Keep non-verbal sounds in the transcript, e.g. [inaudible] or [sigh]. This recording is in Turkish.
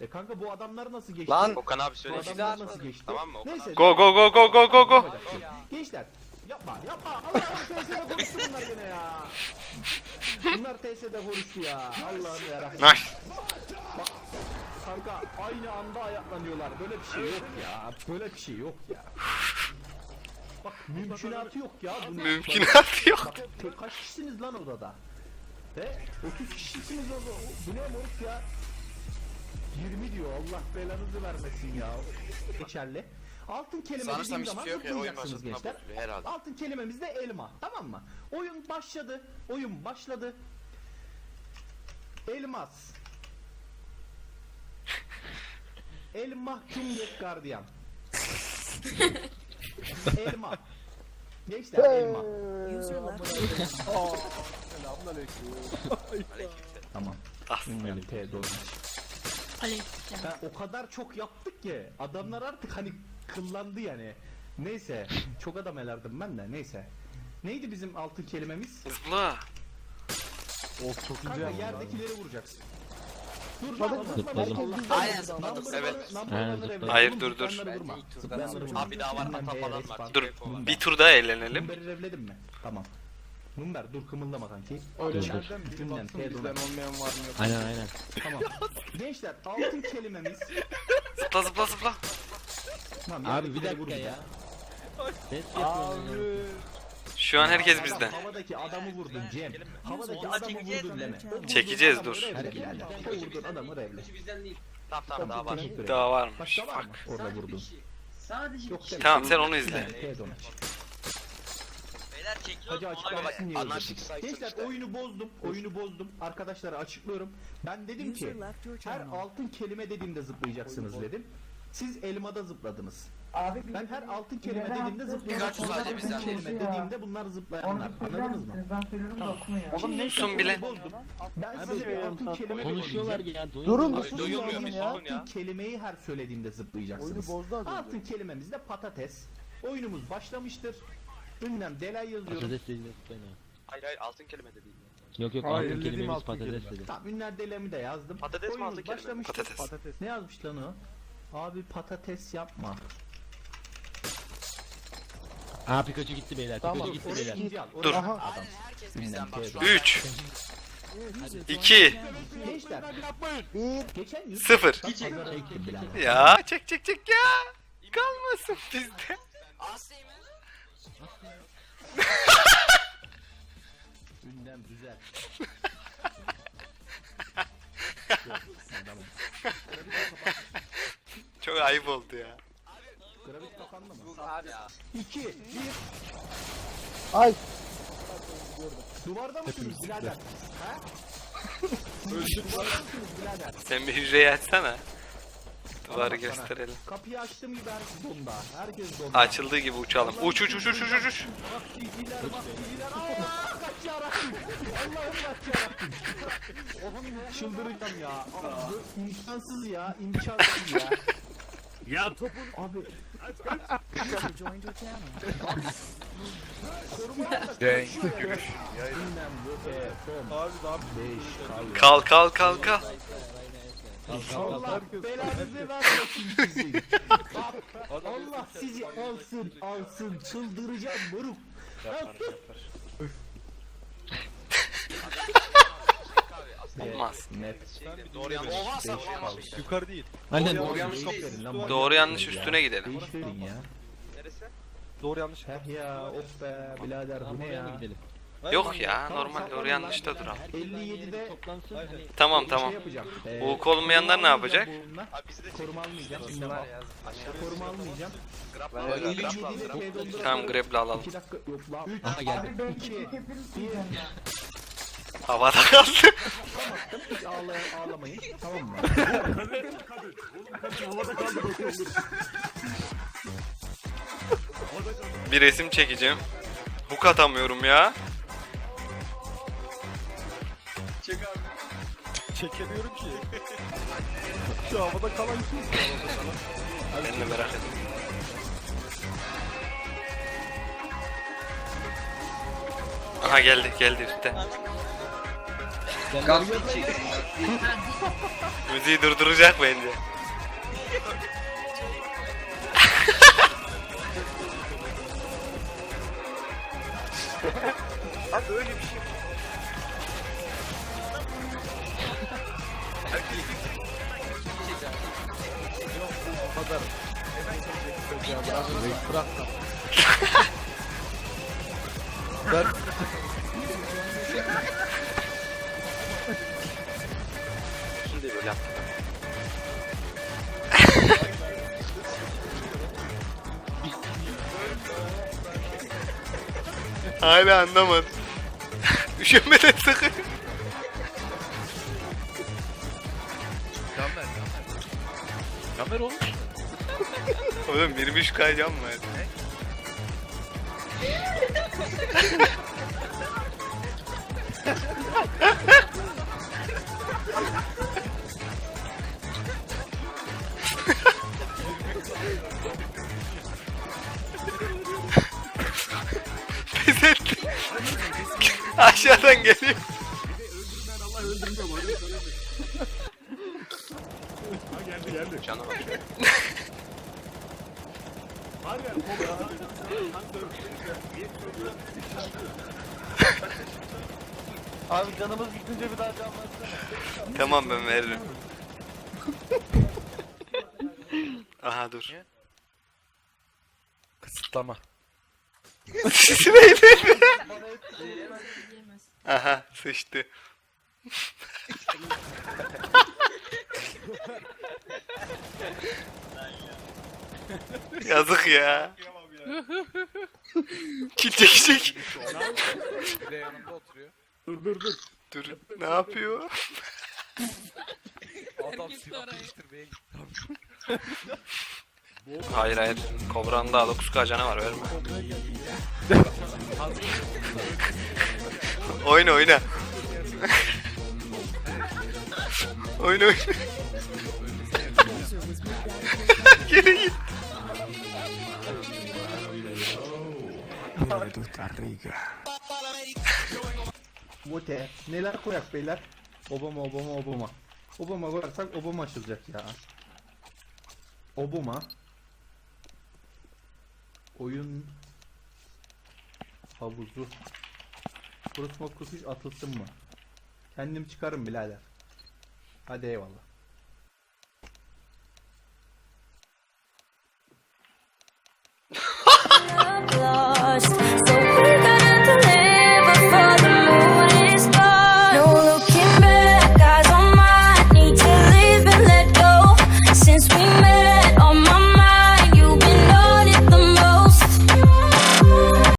E kanka bu adamlar nasıl geçti? Lan! Okan abi Bu söyle. adamlar nasıl geçti? Tamam mı? Okan Neyse. Go go go go go go go. Yapacak bir şey. Gençler yapma yapma. Allah'ım TS'de konuştu bunlar gene ya. Bunlar TS'de konuştu ya. Allah'ım yarabbim. Nice. Kanka aynı anda ayaklanıyorlar. Böyle bir şey yok ya. Böyle bir şey yok ya. Bak mümkünatı yok ya. Bunun. Mümkünatı yok. Bak, te- kaç kişisiniz lan odada? He? 30 kişisiniz orada. Bu ne moruk ya? 20 diyor. Allah belanızı vermesin ya. Geçerli. Altın kelime Sanırsam dediğim hiçbir zaman şey yok ya oyun zıplayacaksınız başladığında gençler. herhalde. Altın kelimemiz de elma. Tamam mı? Oyun başladı. Oyun başladı. Elmas. El mahkum yek gardiyan. elma. Gençler elma. Tamam. Bilmiyorum, T doğru. Ben o kadar çok yaptık ki adamlar artık hani kıllandı yani. Neyse çok adam elerdim ben de neyse. Neydi bizim altın kelimemiz? Zıpla. Of çok Kanka güzel. yerdekileri vuracaksın. Dur lan Zıpladım. Aynen zıpladım. Evet. Aynen zıpladım. Hayır, dur, dur. Abi bir daha var hata falan var. Dur bir tur daha eğlenelim. Mumber'i revledin mi? Tamam. Mumber dur kımıldama kanki. Öyle Dur, nereden bir Günden, baksın T bizden olmayan var mı yok. Aynen aynen. Tamam. [laughs] Gençler altın kelimemiz. Zıpla zıpla zıpla. Tamam, Abi bir dakika ya. Ses yapıyorum ya. Abi. Şu an herkes Adam, bizde. Havadaki adamı vurdun Cem. Havadaki adamı vurdun deme. Çekeceğiz, adamı dur. vurduğun adamı revle. Tamam tamam daha var. Daha varmış. Başka var mı? Orada vurdun. Yok deme. Tamam sen onu izle. Hacı açıklamasın diye saysın Gençler işte. oyunu bozdum. Oyunu bozdum. Arkadaşlara açıklıyorum. Ben dedim ki her altın kelime dediğimde zıplayacaksınız dedim. Siz elmada zıpladınız. Abi Ben her altın kelime dediğimde Pikachu zıplayacaksınız. sadece Altın bizden. kelime dediğimde bunlar zıplayanlar. Onu söyler Anladınız mı? misiniz? Ben söylüyorum da okumuyor. Oğlum ne Susun bile. Bozdum. Ben Hadi size bir altın kelime Konuşuyorlar ya. Durun bir Abi susun duyulmuyor ya. bir ya. sorun ya. Altın kelimeyi her söylediğimde zıplayacaksınız. Oyunu bozdu az önce. Altın kelimemiz de patates. Oyunumuz başlamıştır. Ünlem delay yazıyorum. Patates zıplayın ha. Hayır hayır altın kelime de değil. Yok yok Hayır, altın dediğim kelimemiz altın patates kelime. dedi. Tamam ünler delemi de yazdım. Patates mi Oyunumuz altın kelime? başlamıştır. Patates. Patates. Ne yazmış lan o? Abi patates yapma. Aa Pikachu gitti beyler. Tamam. Pikachu gitti Oraya beyler. al. Dur. Oraya Aha. adam. Bizden bak şu an. 3 2 Gençler. Geçen yüz. 0 Pazara ektim birader. Ya çek çek çek ya. Kalmasın bizde. Ünlem düzel. Çok ayıp oldu ya. Grafik kapandı mı? Abi ya. 2, 1. Ay. Duvarda mısınız birader? Ha? Duvarda mısınız birader? Sen bir hücreyi açsana. Bak gösterelim. Kapıyı açtım gibi herkes donda. Herkes donda. Açıldığı gibi uçalım. Uç uç uç uç uç uç, uç. Bak bilgiler bak bilgiler. Aa kaç yarabbim. Allah'ım kaç yarabbim. Çıldıracağım ya. Aa, bu imkansız ya. imkansız ya. Ya topun. Abi Renk. ünlem bu. E, son. Abi ne yapayım? 5 Kal kal kal kal. Allah belanızı vermesin sizin. Allah sizi alsın alsın çıldıracağım moruk. Olmaz. Net. Doğru yanlış. Oha. Yukarı değil. Aynen Doğru yanlış Değiş verin lan. Doğru yanlış üstüne gidelim. Değiş verin ya. Neresi? Doğru yanlış. Heh ya of be birader bu ne ya. gidelim? Yok ya normal doğru yanlış da duram. 57'de Toplansın. Aynen. Hani Tamam şey tamam. yapacağım. Ee, Ulk olmayanlar ne yapacak? bizde bu oyunla. Koruma almayacağım. Şimdi bak. Koruma almayacağım. Grab var. Grab 57'de var. T donduramıyorum. Tamam grab'le alalım. 2 dakika yok lan. 3 Aha geldi. Abi ben 2 küçük hepiniz diyeceğim ya. Havada kaldı. Hiç ağla, ağlamayın. Tamam mı? Bir resim çekeceğim. Hook atamıyorum ya. Çekemiyorum ki. [laughs] Şu havada kalan kim? Ben de merak ettim. Aha geldi geldi üstte. [laughs] Müziği durduracak bence. Abi öyle bir şey. Şimdi böyle yaptım. Hala anlamadım. Üşenmeden sakın. Kamer olmuş. [laughs] Oğlum 23k can var. Pes etti. Aşağıdan geliyor. Abi canımız gidince bir daha can versene. Tamam ben veririm. Aha dur. Kısıtlama. Sırayla. Aha sıçtı. [laughs] Yazık ya. Bir de yanımda oturuyor. Dur ne yapıyor? Adam silah değiştirmeye gitti. [laughs] Hayır hayır. Kobra'nın daha 9k canı var verme. [laughs] oyna oyna. oyna oyna. Geri git. Vote. Neler koyak beyler? Obama Obama Obama. Obama koyarsak Obama açılacak ya. Obama. Oyun havuzu. Kurutma kutuş atılsın mı? Kendim çıkarım birader. Hadi eyvallah.